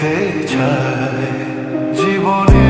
যেতে চায়। জীবনের